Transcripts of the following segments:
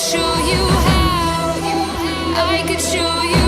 show you how. I could show you.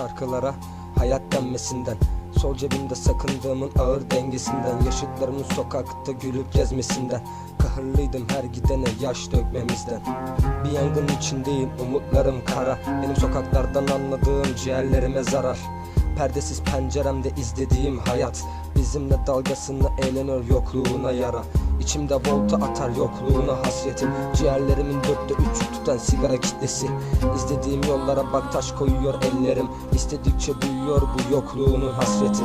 Şarkılara hayat denmesinden Sol cebimde sakındığımın ağır dengesinden Yaşıtlarımın sokakta gülüp gezmesinden Kahırlıydım her gidene yaş dökmemizden. Bir yangın içindeyim umutlarım kara Benim sokaklardan anladığım ciğerlerime zarar. Perdesiz penceremde izlediğim hayat Bizimle dalgasını eğleniyor yokluğuna yara İçimde volta atar yokluğuna hasretim. Ciğerlerimin dörtte üçü tutan sigara kitlesi. İzlediğim yollara bak taş koyuyor ellerim. İstedikçe büyüyor bu yokluğunun hasreti.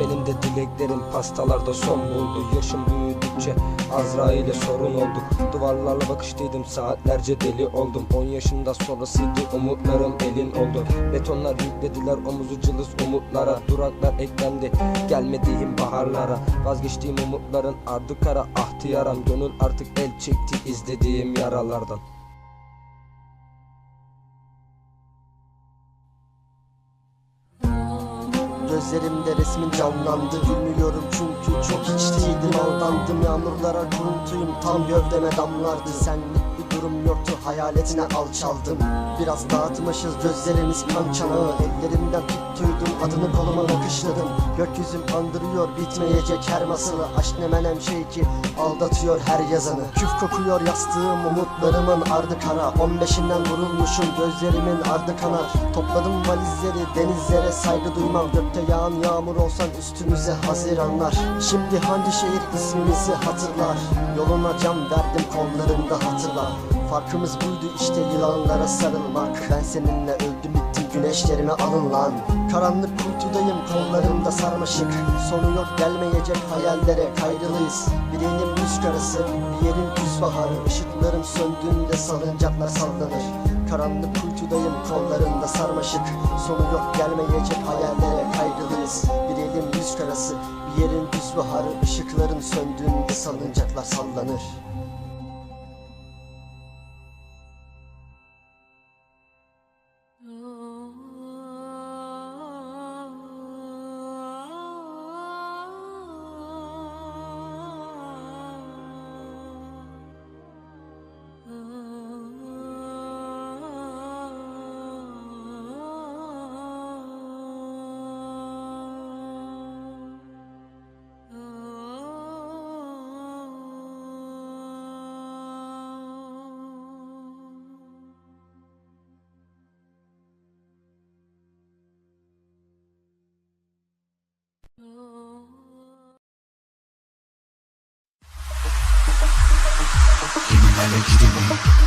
Benim de dileklerim pastalarda son buldu. Yaşım büyüdükçe Azrail'e sorun olduk. Duvarlarla bakıştaydım saatlerce deli oldum. 10 yaşında sonrasıydı umutlarım elin oldu. Betonlar yüklediler omuzu cılız umutlara. Duraklar eklendi gelmediğim baharlara. Vazgeçtiğim umutların ardı kara. Ahtı yaram Gönül artık el çekti izlediğim yaralardan. Gözlerimde resmin canlandı Gülmüyorum çünkü çok içtiydim Aldandım. Yağmurlara kuruntuyum Tam gövdeme damlardı. Senlik bir durum yoktu hayaletine alçaldım. Biraz dağıtmışız gözlerimiz kan çanağı. Ellerimden tuttuydum adını koluma nakışladım. Gökyüzüm andırıyor bitmeyecek her masalı. Aşk ne menem şey ki aldatıyor her yazanı. Küf kokuyor yastığım umutlarımın ardı kara 15'inden vurulmuşum gözlerimin ardı kanar. Topladım valizleri denizlere saygı duymam. Gökte yağan yağmur olsan üstümüze haziranlar. Şimdi hangi şehir ismimizi hatırlar? Yoluna cam verdim kollarında hatırla Farkımız buydu işte yılanlara sarılmak. Ben seninle öldüm bittim güneşlerime alın lan. Karanlık kuytudayım kollarımda sarmaşık. Sonu yok gelmeyecek hayallere kayrılıyız. Bir elim yüz karası bir yerim güz baharı Işıklarım söndüğünde salıncaklar sallanır. Karanlık kuytudayım kollarımda sarmaşık. Sonu yok gelmeyecek hayallere kaygılıyız Bir elim yüz karası bir yerin güz baharı Işıkların söndüğünde salıncaklar sallanır 내 기둥이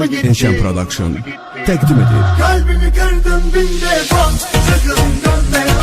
Devamı Enşen Production Takdim ediyor. Kalbimi kırdım bin defa, sakın dönme.